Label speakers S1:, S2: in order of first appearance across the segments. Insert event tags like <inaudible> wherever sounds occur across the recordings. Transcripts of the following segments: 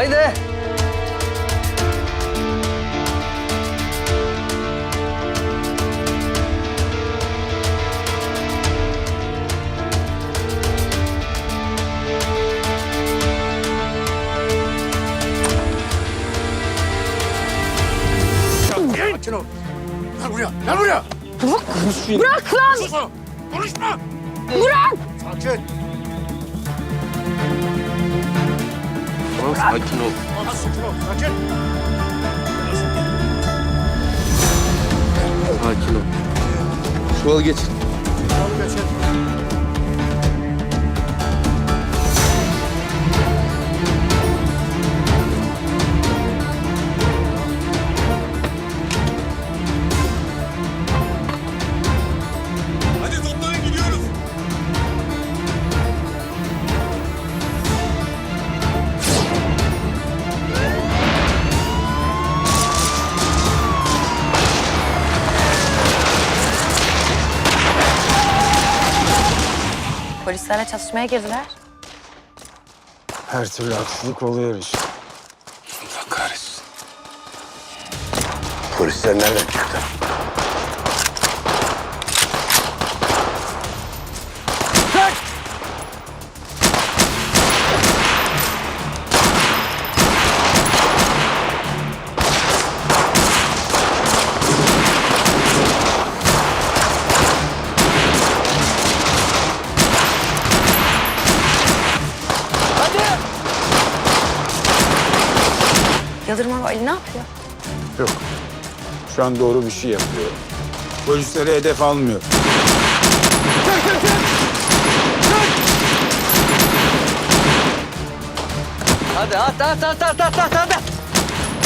S1: Haydi.
S2: Sakin ol. Gel buraya, gel buraya.
S3: Bırak lan!
S2: Sus oğlum, konuşma.
S3: Bırak!
S2: Sakin.
S1: Tamam sakin ol.
S2: Sakin. Sakin
S1: ol. Çuval geç.
S3: Polislerle çatışmaya girdiler.
S4: Her türlü haksızlık oluyor işte.
S5: Allah kahretsin.
S2: Polisler nereden çıktı?
S3: Ne yapıyor?
S4: Yok. Şu an doğru bir şey yapıyor. Polisleri hedef almıyor.
S1: Hadi at at at at at at hadi.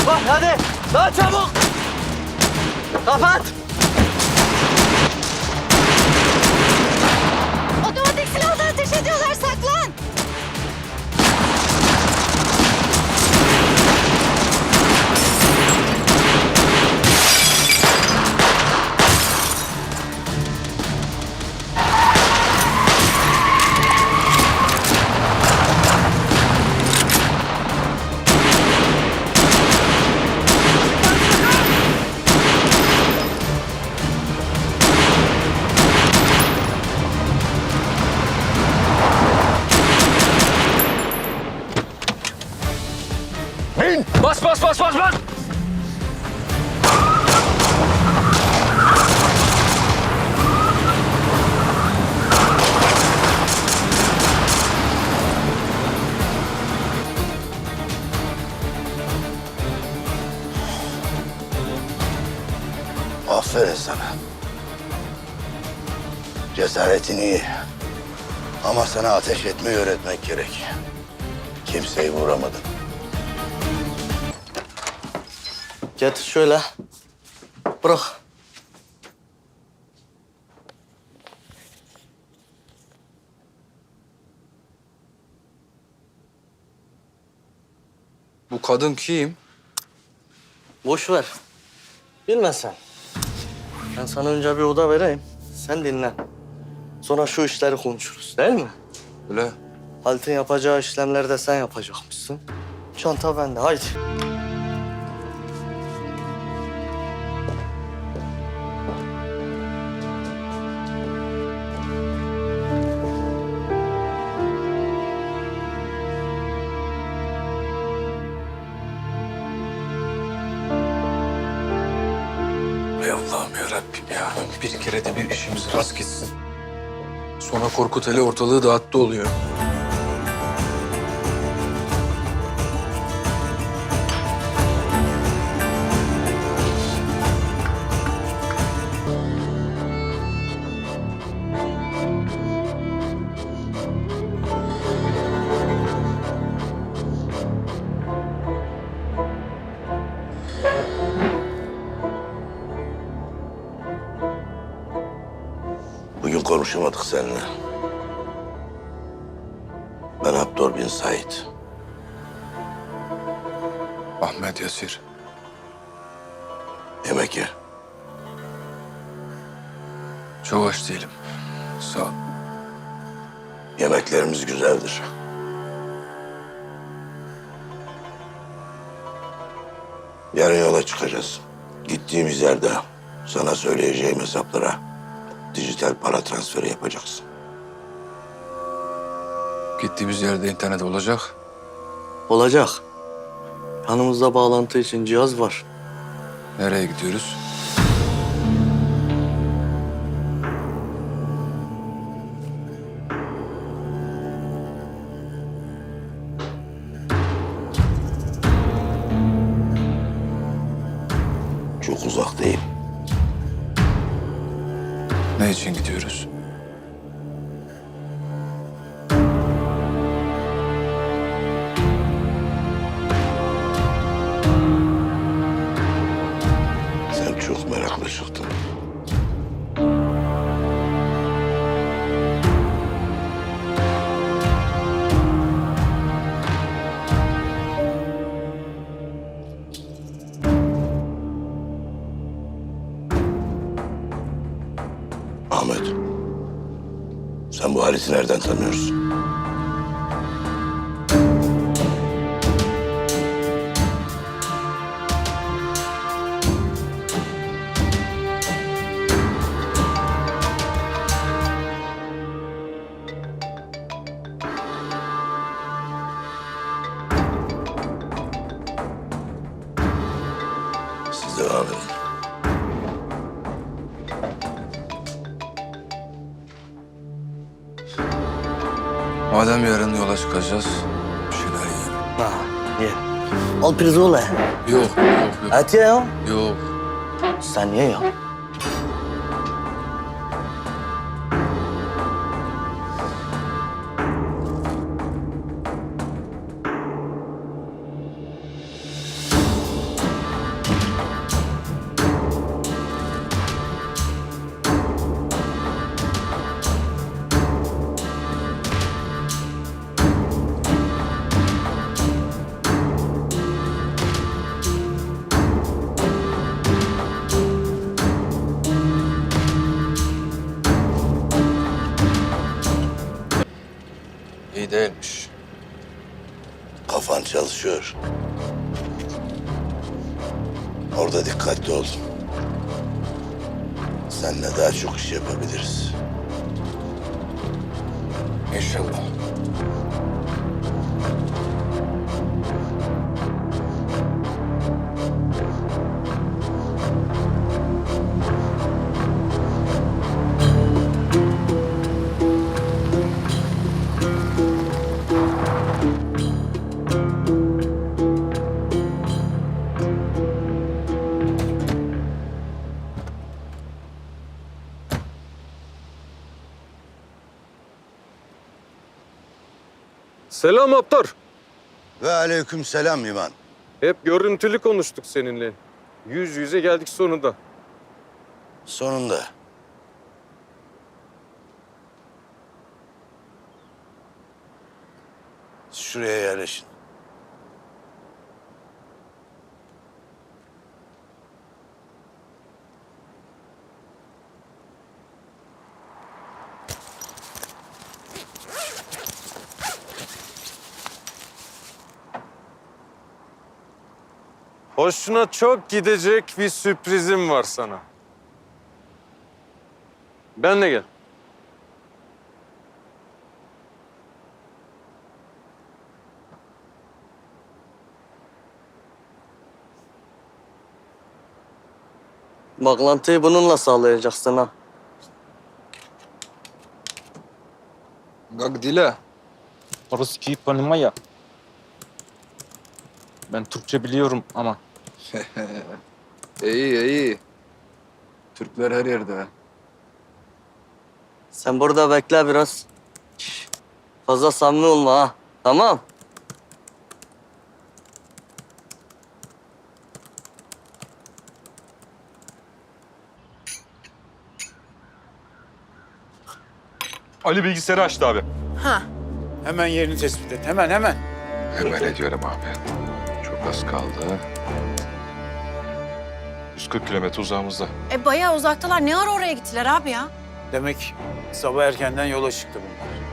S1: Bak hadi. Daha çabuk. Kapat. Bas bas bas bas.
S2: Aferin sana. Cesaretin iyi. Ama sana ateş etmeyi öğretmek gerek. Kimseyi vuramadın.
S1: Getir şöyle. Bırak.
S5: Bu kadın kim?
S1: Boş ver. Bilme sen. Ben sana önce bir oda vereyim. Sen dinlen. Sonra şu işleri konuşuruz değil mi?
S5: Öyle.
S1: Halit'in yapacağı işlemleri de sen yapacakmışsın. Çanta bende haydi.
S5: Rast gitsin. Sonra Korkut Ali ortalığı dağıttı oluyor. Sağ ol.
S2: Yemeklerimiz güzeldir. Yarın yola çıkacağız. Gittiğimiz yerde sana söyleyeceğim hesaplara dijital para transferi yapacaksın.
S5: Gittiğimiz yerde internet olacak.
S1: Olacak. Yanımızda bağlantı için cihaz var.
S5: Nereye gidiyoruz? Ne için gidiyoruz?
S2: Sen çok meraklı çıktın.
S5: Madem yarın yola çıkacağız, bir şeyler yiyelim.
S1: Ha, ye. Al pirzola.
S5: Yok, yok, yok.
S1: Et ye ya.
S5: Yok.
S1: Sen ye ya.
S2: Çalışıyor. Orada dikkatli ol. Seninle daha çok iş yapabiliriz.
S5: İnşallah.
S6: Selam Aptar.
S2: Ve aleyküm selam İman.
S6: Hep görüntülü konuştuk seninle. Yüz yüze geldik sonunda.
S2: Sonunda. Şuraya yerleşin.
S6: Hoşuna çok gidecek bir sürprizim var sana. Benle gel.
S1: Bağlantıyı bununla sağlayacaksın ha.
S5: Gagdila.
S7: Ruskiyi понимаю. Ben Türkçe biliyorum ama <laughs>
S5: İyi, iyi. Türkler her yerde.
S1: Sen burada bekle biraz. Şş, Fazla samimi olma ha. Tamam.
S7: Ali bilgisayarı açtı abi.
S4: Hemen yerini tespit et. Hemen hemen.
S5: Hemen ediyorum abi. Çok az kaldı.
S7: 140 kilometre uzağımızda.
S3: E bayağı uzaktalar. Ne ara oraya gittiler abi ya?
S4: Demek sabah erkenden yola çıktı bunlar.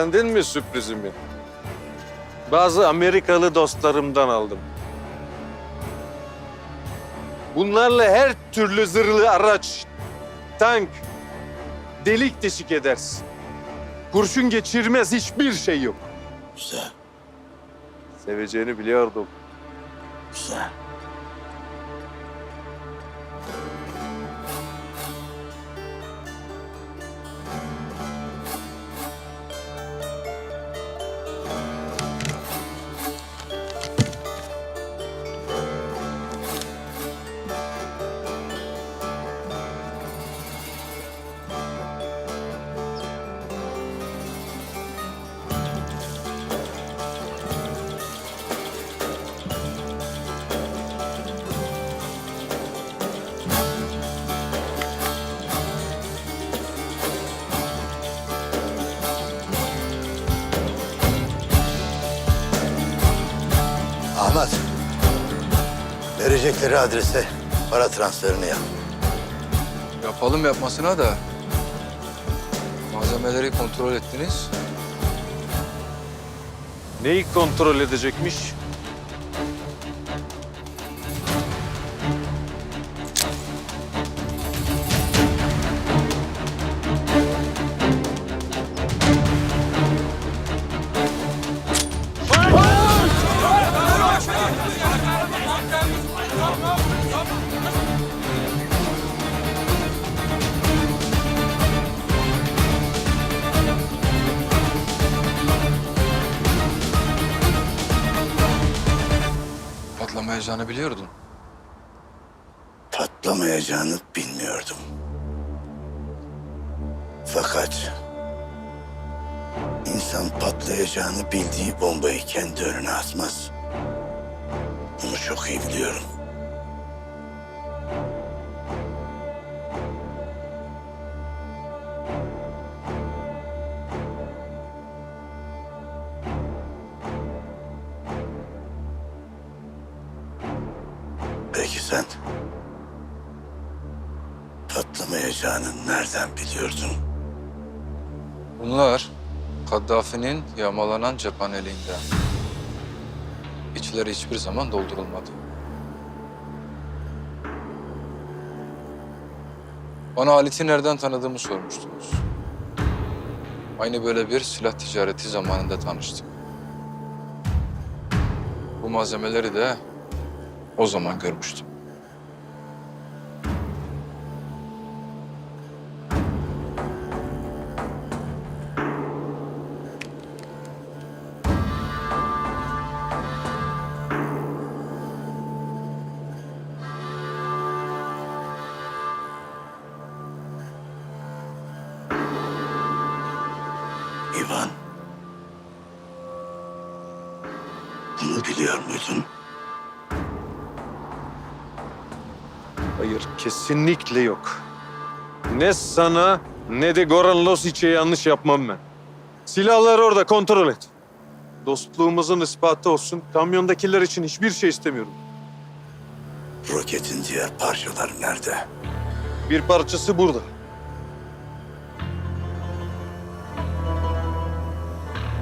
S6: Beğendin mi sürprizimi? Bazı Amerikalı dostlarımdan aldım. Bunlarla her türlü zırhlı araç, tank, delik deşik edersin. Kurşun geçirmez hiçbir şey yok.
S8: Güzel,
S6: Seveceğini biliyordum.
S8: güzel.
S2: Verecekleri adrese para transferini yap.
S5: Yapalım yapmasına da malzemeleri kontrol ettiniz.
S6: Neyi kontrol edecekmiş?
S5: Patlamayacağını biliyordun.
S2: Patlamayacağını bilmiyordum. Fakat insan patlayacağını bildiği bombayı kendi önüne atmaz. Bunu çok iyi biliyorum. Peki sen patlamayacağını nereden biliyordun?
S5: Bunlar Kaddafi'nin yağmalanan cephaneliğinde. İçleri hiçbir zaman doldurulmadı. Bana Halit'i nereden tanıdığımı sormuştunuz. Aynı böyle bir silah ticareti zamanında tanıştık. Bu malzemeleri de o zaman görmüştüm.
S6: Kesinlikle yok. Ne sana ne de Goran Losic'e yanlış yapmam ben. Silahları orada kontrol et. Dostluğumuzun ispatı olsun. Kamyondakiler için hiçbir şey istemiyorum.
S2: Roketin diğer parçaları nerede?
S6: Bir parçası burada.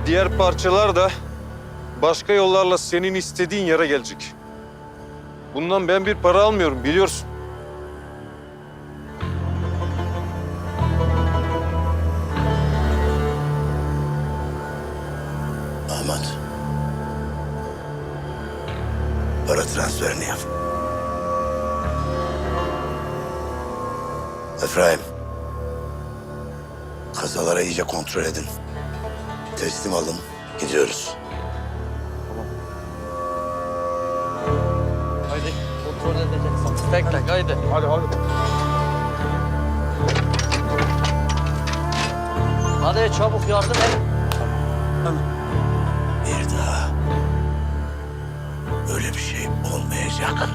S6: Diğer parçalar da başka yollarla senin istediğin yere gelecek. Bundan ben bir para almıyorum biliyorsun.
S2: Kontrol edin. Teslim alın. Gidiyoruz.
S1: Haydi kontrol edeceksin. Tek tek haydi. Hadi hadi. Hadi çabuk yardım et.
S2: Bir daha öyle bir şey olmayacak.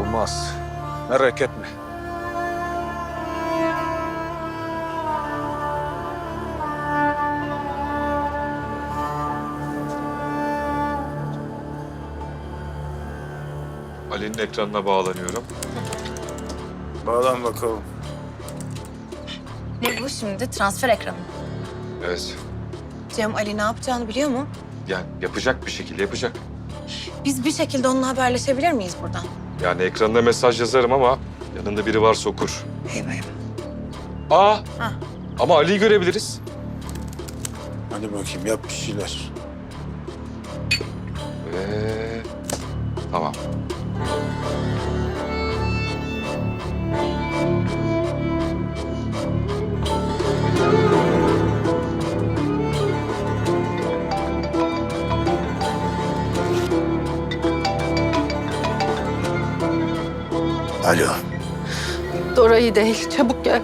S6: Olmaz. Merak etme.
S7: Ekranına bağlanıyorum.
S4: Bağlan bakalım.
S3: Ne bu şimdi? Transfer ekranı.
S7: Evet.
S3: Cem Ali ne yapacağını biliyor mu?
S7: Yani yapacak bir şekilde yapacak.
S3: Biz bir şekilde onunla haberleşebilir miyiz buradan?
S7: Yani ekranına mesaj yazarım ama yanında biri varsa okur.
S3: Eyvah eyvah.
S7: Aa!
S3: Hah.
S7: Ama Ali'yi görebiliriz.
S4: Hadi bakayım yap bir şeyler.
S3: İyi değil. Çabuk gel.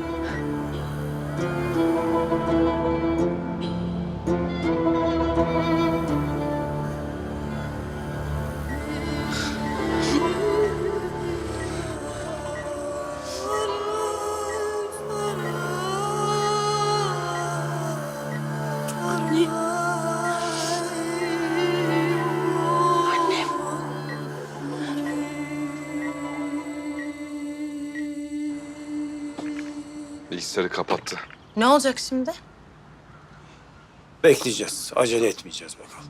S7: Bilgisayarı kapattı.
S3: Ne olacak şimdi?
S4: Bekleyeceğiz. Acele etmeyeceğiz bakalım.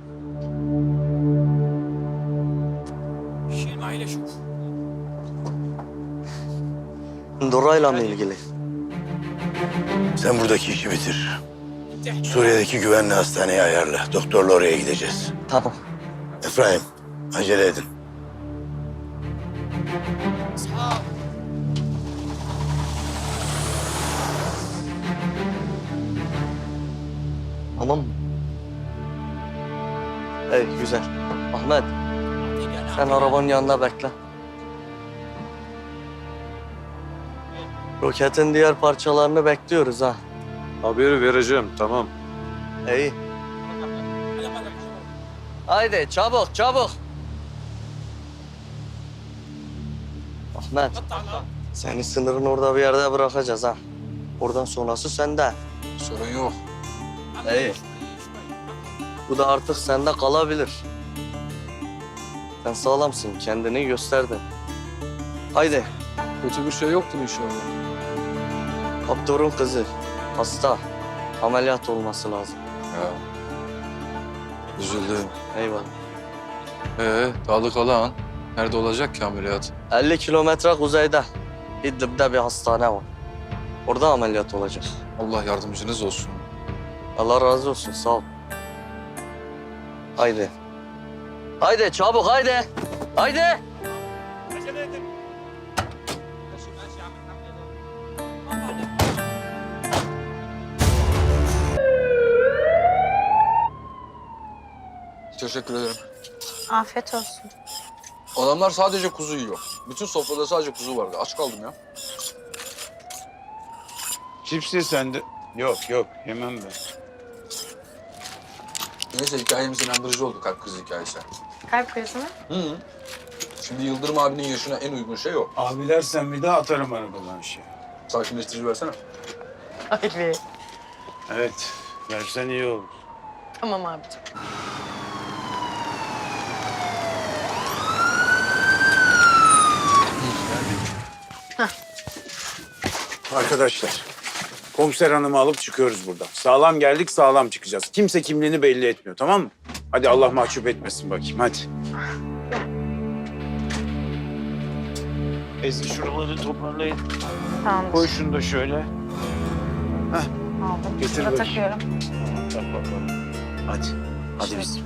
S1: Dora'yla mı ilgili?
S9: Sen buradaki işi bitir. Suriye'deki güvenli hastaneye ayarla. Doktorla oraya gideceğiz.
S1: Tamam.
S9: Efraim, acele edin.
S1: Tamam mı? Hey güzel. Ahmet. Sen arabanın yanında bekle. Roketin diğer parçalarını bekliyoruz ha.
S6: Haberi vereceğim, tamam.
S1: İyi. Haydi çabuk çabuk. Ahmet. Seni sınırın orada bir yerde bırakacağız ha. Oradan sonrası sende.
S5: Sorun yok.
S1: İyi. Bu da artık sende kalabilir. Sen sağlamsın, kendini gösterdin. Haydi,
S5: Kötü bir şey yoktur inşallah.
S1: doktorun kızı, hasta. Ameliyat olması lazım.
S5: Ya. Üzüldüm.
S1: Eyvallah.
S5: Ee, Dağlık Alağan. Nerede olacak ki ameliyat?
S1: 50 kilometre kuzeyde, İdlib'de bir hastane var. Orada ameliyat olacak.
S5: Allah yardımcınız olsun.
S1: Allah razı olsun, sağ ol. Haydi. Haydi, çabuk haydi. Haydi.
S5: Teşekkür ederim.
S3: Afiyet olsun.
S5: Adamlar sadece kuzu yiyor. Bütün sofrada sadece kuzu vardı. Aç kaldım ya.
S4: Cipsi sende. Yok yok yemem ben.
S5: Neyse hikayemiz inandırıcı oldu kalp krizi hikayesi.
S3: Kalp krizi mi?
S5: Hı hı. Şimdi Yıldırım abinin yaşına en uygun şey o.
S4: Abi dersen bir daha atarım arabadan şey.
S5: Sakinleştirici versene.
S3: Ali.
S4: Evet. Versen iyi olur.
S3: Tamam abicim.
S4: Arkadaşlar. Komiser hanımı alıp çıkıyoruz buradan. Sağlam geldik sağlam çıkacağız. Kimse kimliğini belli etmiyor tamam mı? Hadi Allah mahcup etmesin bakayım hadi. Ezgi şuraları toparlayın.
S3: Tamam.
S4: Koy şunu da şöyle.
S3: Aldım.
S4: Getir
S3: Şurada
S4: bakayım.
S3: takıyorum.
S4: Tak bakalım. Hadi. Hadi biz.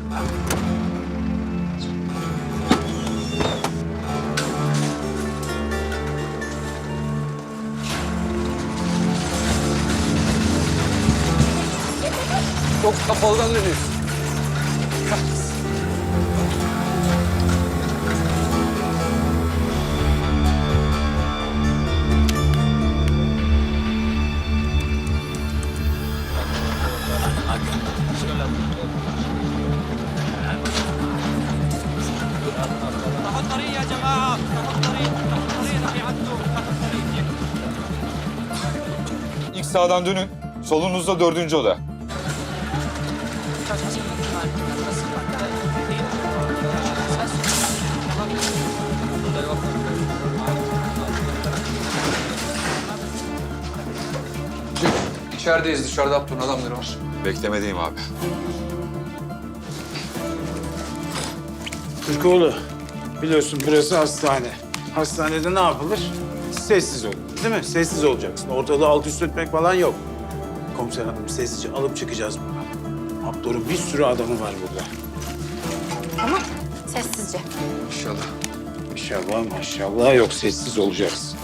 S5: Çok kapalıdan dönüyor.
S7: İlk sağdan dönün. Solunuzda dördüncü oda.
S5: İçerideyiz. Dışarıda Abdur'un adamları var.
S7: Beklemedeyim abi.
S4: Türkoğlu, biliyorsun burası hastane. Hastanede ne yapılır? Sessiz ol. Değil mi? Sessiz olacaksın. Ortalığı alt üst etmek falan yok. Komiser hanım sessizce alıp çıkacağız buradan. Abdur'un bir sürü adamı var burada.
S3: Tamam. Sessizce.
S5: İnşallah.
S4: İnşallah maşallah yok sessiz olacaksın.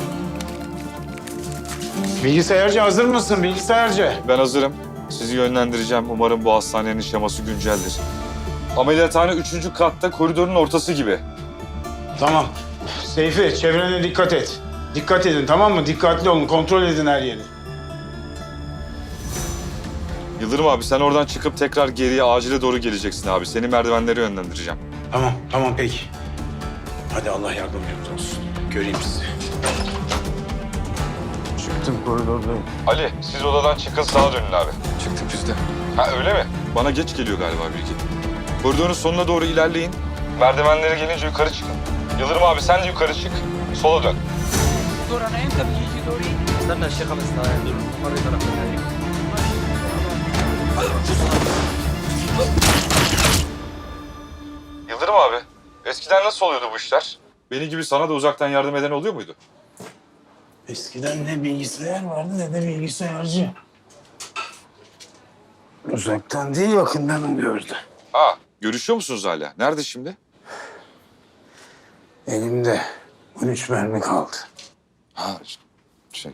S4: Bilgisayarcı hazır mısın bilgisayarcı?
S7: Ben hazırım. Sizi yönlendireceğim. Umarım bu hastanenin şeması günceldir. Ameliyathane üçüncü katta koridorun ortası gibi.
S4: Tamam. Seyfi çevrene dikkat et. Dikkat edin tamam mı? Dikkatli olun kontrol edin her yeri.
S7: Yıldırım abi sen oradan çıkıp tekrar geriye acile doğru geleceksin abi. Seni merdivenlere yönlendireceğim.
S4: Tamam tamam peki. Hadi Allah yardımcımız olsun. Göreyim sizi. Çıktım koridordayım.
S7: Ali siz odadan çıkın sağa dönün abi.
S5: Çıktık biz de.
S7: Ha öyle mi? Bana geç geliyor galiba bilgi. Koridorun sonuna doğru ilerleyin. Merdivenlere gelince yukarı çıkın. Yıldırım abi sen de yukarı çık. Sola dön.
S1: استنى الشيخ خمس دقايق دول مرة طرف
S7: Yıldırım abi, eskiden nasıl oluyordu bu işler? Beni gibi sana da uzaktan yardım eden oluyor muydu?
S4: Eskiden ne bilgisayar vardı ne de bilgisayarcı. Uzaktan değil yakından oluyordu.
S7: Ha, görüşüyor musunuz hala? Nerede şimdi?
S4: Elimde 13 mermi kaldı.
S7: Ha, şey.